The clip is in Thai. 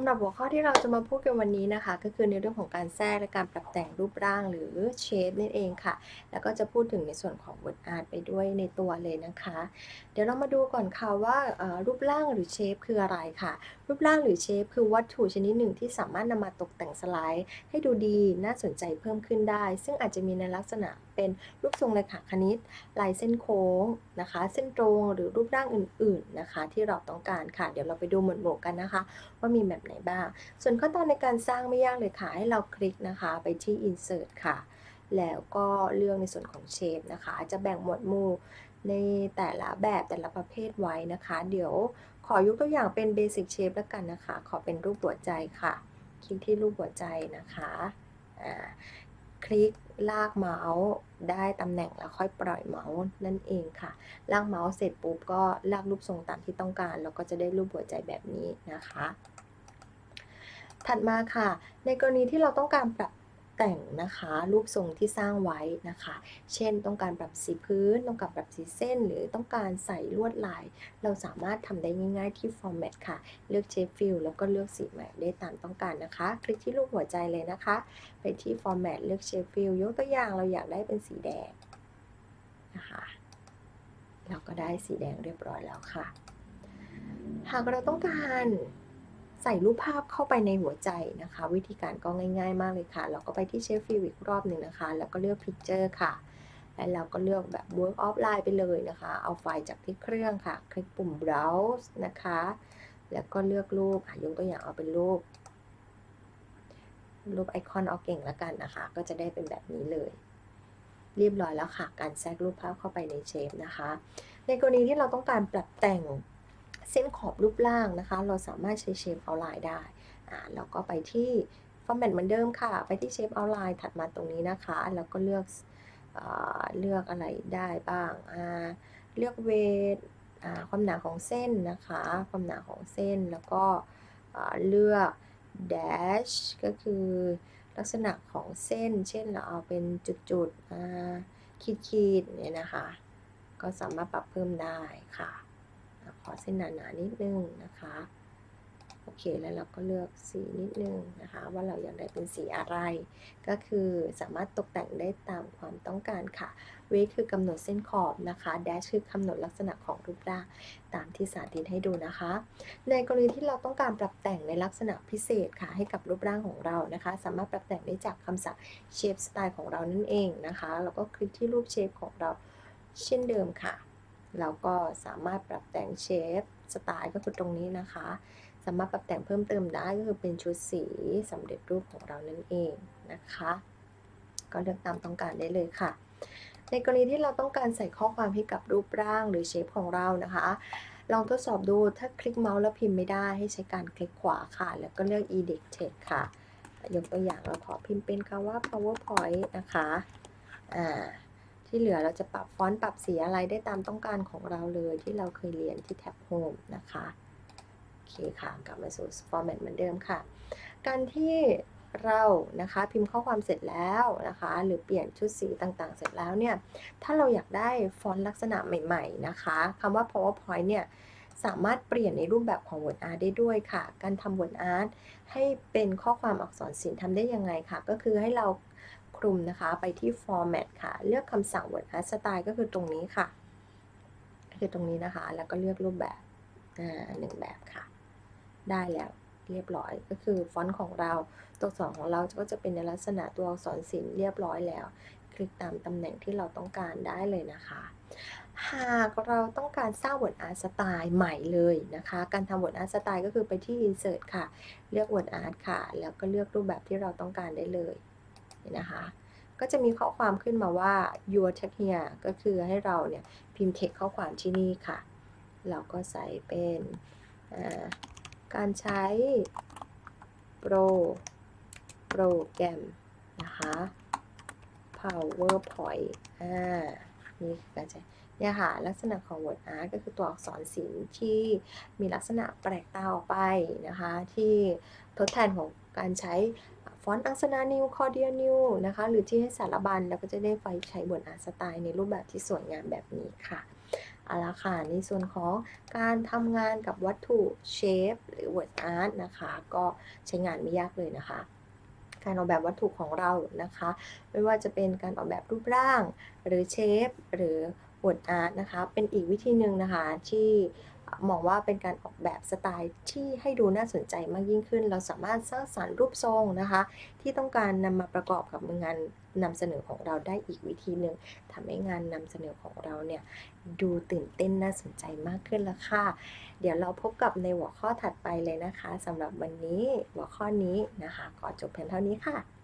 ำหรับหัวข้อที่เราจะมาพูดกันวันนี้นะคะ ก็คือในเรื่องของการแทรกและการปรับแต่งรูปร่างหรือเชฟนั่นเองค่ะ แล้วก็จะพูดถึงในส่วนของ word art ไปด้วยในตัวเลยนะคะ เดี๋ยวเรามาดูก่อนค่ะว่ารูปร่างหรือเชฟคืออะไรค่ะ รูปร่างหรือเชฟคือวัตถุชนิดหนึ่งที่สามารถนำมาตกแต่งสไลด์ ให้ดูดีน่าสนใจเพิ่มขึ้นได้ ซึ่งอาจจะมีในลักษณะเป็นรูปทรงเลขาคณิต ลายเส้นโค้งนะคะ เส้นตรงหรือรูปร่างอื่น ๆนะคะ ที่เราต้องการค่ะ เดี๋ยวเราไปดูหมวดหมู่กันนะคะ ว่ามีแบบไหนบ้าง ส่วนขั้นตอนในการสร้างไม่ยากเลยค่ะ ให้เราคลิกนะคะไปที่ insert ค่ะ แล้วก็เลือกในส่วนของ shape นะคะ จะแบ่งหมวดหมู่ในแต่ละแบบแต่ละประเภทไว้นะคะ เดี๋ยวขอยกตัวอย่างเป็น basic shape แล้วกันนะคะ ขอเป็นรูปหัวใจค่ะ คลิกที่รูปหัวใจนะคะคลิกลากเมาส์ได้ตำแหน่งแล้วค่อยปล่อยเมาส์นั่นเองค่ะ ลากเมาส์เสร็จปุ๊บก็ลากรูปทรงตามที่ต้องการ แล้วก็จะได้รูปหัวใจแบบนี้นะคะ ถัดมาค่ะ ในกรณีที่เราต้องการปรับแต่งนะคะรูปทรงที่สร้างไว้นะคะ เช่นต้องการปรับสีพื้น ต้องการปรับสีเส้น หรือต้องการใส่ลวดลาย เราสามารถทำได้ง่ายๆที่ Format ค่ะ เลือก Shape Fill แล้วก็เลือกสีใหม่ได้ตามต้องการนะคะ คลิกที่รูปหัวใจเลยนะคะ ไปที่ Format เลือก Shape Fill ยกตัวอย่างเราอยากได้เป็นสีแดงนะคะเราก็ได้สีแดงเรียบร้อยแล้วค่ะ หากเราต้องการ ใส่รูปภาพเข้าไปในหัวใจนะคะ วิธีการก็ง่าย ๆ มากเลยค่ะ เราก็ไปที่ Shape Fill อีกรอบหนึ่งนะคะ แล้วก็เลือก Picture ค่ะ แล้วเราก็เลือกแบบ Work Offline ไปเลยนะคะ เอาไฟล์จากที่เครื่องค่ะ คลิกปุ่ม Browse นะคะ แล้วก็เลือกรูปอะยกตัวอย่างเอาเป็นรูป รูปไอคอนเอาเก่งแล้วกันนะคะ ก็จะได้เป็นแบบนี้เลยเรียบร้อยแล้วค่ะ การแทรกรูปภาพเข้าไปในเชฟนะคะ ในกรณีที่เราต้องการปรับแต่ง เส้นขอบรูปร่างนะคะ เราสามารถใช้เชฟเอาไลน์ได้อ่าเราก็ไปที่ format เหมือนเดิมค่ะ ไปที่เชฟเอาไลน์ถัดมาตรงนี้นะคะ แล้วก็เลือกอ่าเลือกอะไรได้บ้างอ่าเลือกเวทอ่าความหนาของเส้นนะคะ ความหนาของเส้นแล้วก็เลือก dash ก็คือลักษณะของเส้น เช่นเราเอาเป็นจุดๆขีดๆเนี่ยนะคะ ก็สามารถปรับเพิ่มได้ค่ะ อะขอเส้นหนาๆนิดนึงนะคะ โอเคแล้วเราก็เลือกสีนิดนึงนะคะ ว่าเราอยากได้เป็นสีอะไร ก็คือสามารถตกแต่งได้ตามความต้องการค่ะเวทคือกำหนดเส้นขอบนะคะ dash คือกำหนดลักษณะของรูปร่างตามที่สาธิตให้ดูนะคะ ในกรณีที่เราต้องการปรับแต่งในลักษณะพิเศษค่ะให้กับรูปร่างของเรานะคะ สามารถปรับแต่งได้จากคำสั่ง shape style ของเรานั่นเองนะคะแล้วก็คลิกที่รูป shape ของเราเช่นเดิมค่ะ เราก็สามารถปรับแต่งเชฟสไตล์ก็คือตรงนี้นะคะ สามารถปรับแต่งเพิ่มเติมได้ก็คือเป็นชุดสีสำเร็จรูปของเรานั่นเองนะคะ ก็เลือกตามต้องการได้เลยค่ะ ในกรณีที่เราต้องการใส่ข้อความให้กับรูปร่างหรือเชฟของเรานะคะลองทดสอบดูถ้าคลิกเมาส์แล้วพิมพ์ไม่ได้ให้ใช้การคลิกขวาค่ะ แล้วก็เลือก edit text ค่ะ ยกตัวอย่างเราขอพิมพ์เป็นคำว่า powerpoint นะคะ อ่า ที่เหลือเราจะปรับฟอนต์ปรับสีอะไรได้ตามต้องการของเราเลยที่เราเคยเรียนที่แท็บ Home นะคะโอเคค่ะกลับมาสู่ format เหมือนเดิมค่ะ การที่เรานะคะพิมพ์ข้อความเสร็จแล้วนะคะ หรือเปลี่ยนชุดสีต่างๆ เสร็จแล้วเนี่ย ถ้าเราอยากได้ฟอนต์ลักษณะใหม่ๆนะคะคำว่า powerpoint เนี่ยสามารถเปลี่ยนในรูปแบบของ word art ได้ด้วยค่ะ การทำ word art ให้เป็นข้อความอักษรศิลป์ทำได้ยังไงค่ะ ก็คือให้เรา คลุมนะคะ ไปที่ format ค่ะ เลือกคำสั่ง word art style ก็คือตรงนี้ค่ะ คือตรงนี้นะคะ แล้วก็เลือกรูปแบบอ่าหนึ่งแบบค่ะ ได้แล้วเรียบร้อย ก็คือฟอนต์ของเรา ตัวอักษรของเราก็จะเป็นในลักษณะตัวอักษรศิลป์เรียบร้อยแล้ว คลิกตามตำแหน่งที่เราต้องการได้เลยนะคะ หากเราต้องการสร้าง word art สไตล์ใหม่เลยนะคะ การทำ word art สไตล์ก็คือไปที่ insert ค่ะ เลือก word art ค่ะ แล้วก็เลือกรูปแบบที่เราต้องการได้เลย นะคะ ก็จะมีข้อความขึ้นมาว่า your text here ก็คือให้เราเนี่ยพิมพ์ text ข้อความที่นี่ค่ะ เราก็ใส่เป็นการใช้โปรโปรแกรมนะคะ PowerPoint อ่า นี่คือการใช้เนี่ยค่ะลักษณะของ Word Art ก็คือตัวอักษรศิลป์ที่มีลักษณะแปลกตาออกไปนะคะ ที่ทดแทนของการใช้ อนต์อักษณานิวคอเดียนิวนะคะ หรือที่ให้สารบัญแล้วก็จะได้ไฟใช้ Word Art สไตล์ในรูปแบบที่สวยงามแบบนี้ค่ะเอาละค่ะในส่วนของการทำงานกับวัตถุเชฟหรือ word art นะคะ ก็ใช้งานไม่ยากเลยนะคะ การออกแบบวัตถุของเรานะคะ ไม่ว่าจะเป็นการออกแบบรูปร่าง หรือเชฟหรือ word art นะคะ เป็นอีกวิธีหนึ่งนะคะที่ มองว่าเป็นการออกแบบสไตล์ที่ให้ดูน่าสนใจมากยิ่งขึ้น เราสามารถสร้างสรรค์รูปทรงนะคะ ที่ต้องการนำมาประกอบกับงานนำเสนอของเราได้อีกวิธีหนึ่งทำให้งานนำเสนอของเราเนี่ยดูตื่นเต้นน่าสนใจมากขึ้นละค่ะ เดี๋ยวเราพบกับในหัวข้อถัดไปเลยนะคะสำหรับวันนี้หัวข้อนี้นะคะขอจบเพียงเท่านี้ค่ะ